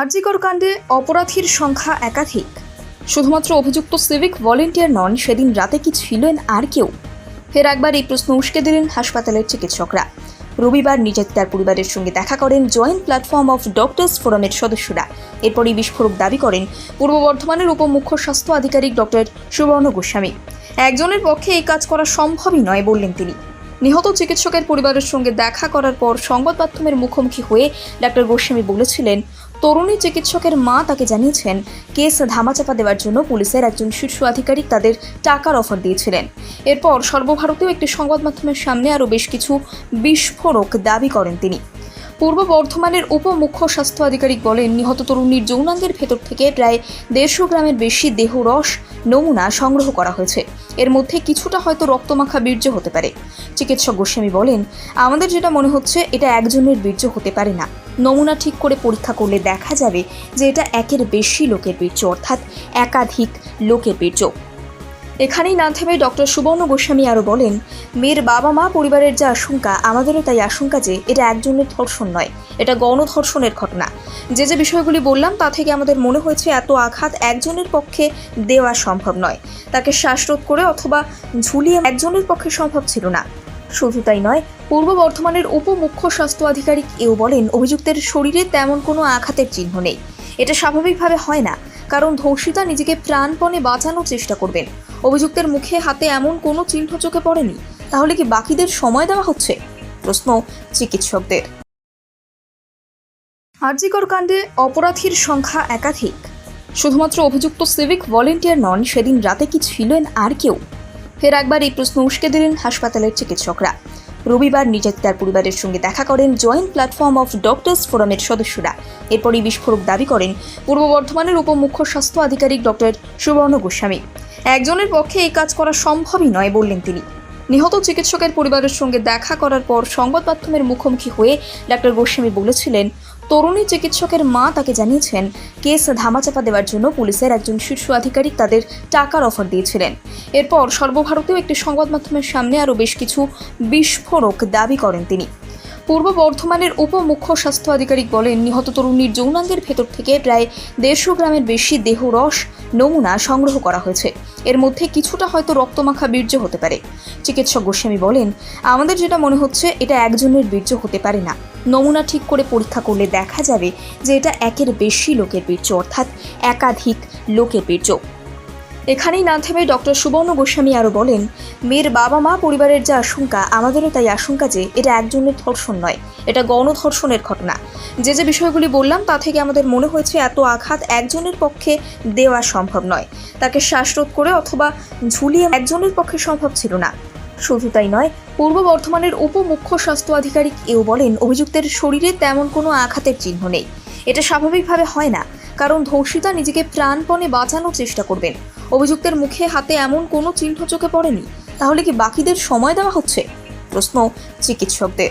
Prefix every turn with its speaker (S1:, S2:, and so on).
S1: আরজিকর কাণ্ডে অপরাধীর সংখ্যা একাধিক। শুধুমাত্র অভিযুক্ত সিভিক ভলেন্টিয়ার নন, সেদিন রাতে কি ছিলেন আর কেউ? ফের একবার এই প্রশ্ন উস্কে দিলেন হাসপাতালের চিকিৎসকরা। রবিবার নির্যাতিতার পরিবারের সঙ্গে দেখা করেন জয়েন্ট প্ল্যাটফর্ম অফ ডক্টরস ফোরামের সদস্যরা। এরপরই বিস্ফোরক দাবি করেন পূর্ব বর্ধমানের উপমুখ্য স্বাস্থ্য আধিকারিক ডক্টর সুবর্ণ গোস্বামী। একজনের পক্ষে এই কাজ করা সম্ভবই নয়, বললেন তিনি। নিহত চিকিৎসকের পরিবারের সঙ্গে দেখা করার পর সংবাদ মাধ্যমের মুখোমুখি হয়ে ডাক্তার গোস্বামী বলেছিলেন তরুণী চিকিৎসকের মা তাকে জানিয়েছেন, কেস ধামাচাপা দেওয়ার জন্য পুলিশের একজন শীর্ষ আধিকারিক তাদের টাকার অফার দিয়েছিলেন। এরপর সর্বভারতীয় একটি সংবাদ মাধ্যমের সামনে আরও বেশ কিছু বিস্ফোরক দাবি করেন তিনি। পূর্ব বর্ধমানের উপমুখ্য স্বাস্থ্য আধিকারিক বলেন, নিহত তরুণীর যৌনাঙ্গের ভেতর থেকে প্রায় দেড়শো গ্রামের বেশি দেহরস নমুনা সংগ্রহ করা হয়েছে। এর মধ্যে কিছুটা হয়তো রক্তমাখা বীর্য হতে পারে। চিকিৎসক গোস্বামী বলেন, আমাদের যেটা মনে হচ্ছে, এটা একজনের বীর্য হতে পারে না। নমুনা ঠিক করে পরীক্ষা করলে দেখা যাবে যে এটা একের বেশি লোকের বীর্য, অর্থাৎ একাধিক লোকের বীর্য। এখানেই না থেমে ডক্টর সুবর্ণ গোস্বামী আরও বলেন, মেয়ের বাবা মা পরিবারের যা আশঙ্কা, আমাদেরও তাই আশঙ্কা যে এটা একজনের ধর্ষণ নয়, এটা গণধর্ষণের ঘটনা। যে যে বিষয়গুলি বললাম, তা থেকে আমাদের মনে হয়েছে এত আঘাত একজনের পক্ষে দেওয়া সম্ভব নয়। তাকে শ্বাসরোধ করে অথবা ঝুলিয়ে একজনের পক্ষে সম্ভব ছিল না। শুধু তাই নয়, পূর্ব বর্ধমানের উপমুখ্য স্বাস্থ্য আধিকারিক এও বলেন, অভিযুক্তের শরীরে তেমন কোনো আঘাতের চিহ্ন নেই। এটা স্বাভাবিকভাবে হয় না, কারণ ধর্ষিতা নিজেকে প্রাণপণে বাঁচানোর চেষ্টা করবেন। অভিযুক্তের মুখে হাতে এমন কোনো চিহ্ন চোখে পড়েনি। তাহলে কি বাকিদের সময় দেওয়া হচ্ছে? প্রশ্ন চিকিৎসকদের। আরজিকর কাণ্ডে অপরাধীর সংখ্যা একাধিক। শুধুমাত্র অভিযুক্ত সিভিক ভলেন্টিয়ার নন, সেদিন রাতে কি ছিলেন আর কেউ? ফের একবার এই প্রশ্ন উস্কে দিলেন হাসপাতালের চিকিৎসকরা। রবিবার নির্যাতিতার পরিবারের সঙ্গে দেখা করেন জয়েন্ট প্ল্যাটফর্ম অফ ডক্টরস ফোরামের সদস্যরা। এরপরই বিস্ফোরক দাবি করেন পূর্ব বর্ধমানের উপমুখ্য স্বাস্থ্য আধিকারিক ডক্টর সুবর্ণ গোস্বামী। একজনের পক্ষে এই কাজ করা সম্ভবই নয় বললেন তিনি। নিহত চিকিৎসকের পরিবারের সঙ্গে দেখা করার পর সংবাদ মাধ্যমের মুখোমুখি হয়ে ডাক্তার গোস্বামী বলেছিলেন, তরুণী চিকিৎসকের মা তাকে জানিয়েছেন, কেস ধামাচাপা দেওয়ার জন্য পুলিশের একজন শীর্ষ আধিকারিক তাদের টাকার অফার দিয়েছিলেন। এরপর সর্বভারতীয় একটি সংবাদ মাধ্যমের সামনে আরও বেশ কিছু বিস্ফোরক দাবি করেন তিনি। পূর্ব বর্ধমানের উপমুখ্য স্বাস্থ্য আধিকারিক বলেন, নিহত তরুণীর যৌনাঙ্গের ভেতর থেকে প্রায় দেড়শো গ্রামের বেশি দেহ, রস, নমুনা সংগ্রহ করা হয়েছে। এর মধ্যে কিছুটা হয়তো রক্তমাখা বীর্য হতে পারে। চিকিৎসক গোস্বামী বলেন, আমাদের যেটা মনে হচ্ছে, এটা একজনের বীর্য হতে পারে না। নমুনা ঠিক করে পরীক্ষা করলে দেখা যাবে যে এটা একের বেশি লোকের বীর্য, অর্থাৎ একাধিক লোকের বীর্য। এখানেই না থেমে ডক্টর সুবর্ণ গোস্বামী আরও বলেন, মেয়ের বাবা মা, পরিবারের যা আশঙ্কা, আমাদেরও তাই আশঙ্কা যে এটা একজনের ধর্ষণ নয়, এটা গণধর্ষণের ঘটনা। যে যে বিষয়গুলি বললাম, তা থেকে আমাদের মনে হয়েছে এত আঘাত একজনের পক্ষে দেওয়া সম্ভব নয়। তাকে শ্বাসরোধ করে অথবা ঝুলিয়ে একজনের পক্ষে সম্ভব ছিল না। শুধু তাই নয়, পূর্ব বর্ধমানের উপমুখ্য স্বাস্থ্য আধিকারিক এও বলেন, অভিযুক্তের শরীরে তেমন কোনো আঘাতের চিহ্ন নেই। এটা স্বাভাবিকভাবে হয় না, কারণ ধর্ষিতা নিজেকে প্রাণপণে বাঁচানোর চেষ্টা করবেন। অভিযুক্তের মুখে, হাতে এমন কোনো চিহ্ন চোখে পড়েনি। তাহলে কি বাকিদের সময় দেওয়া হচ্ছে? প্রশ্ন চিকিৎসকদের।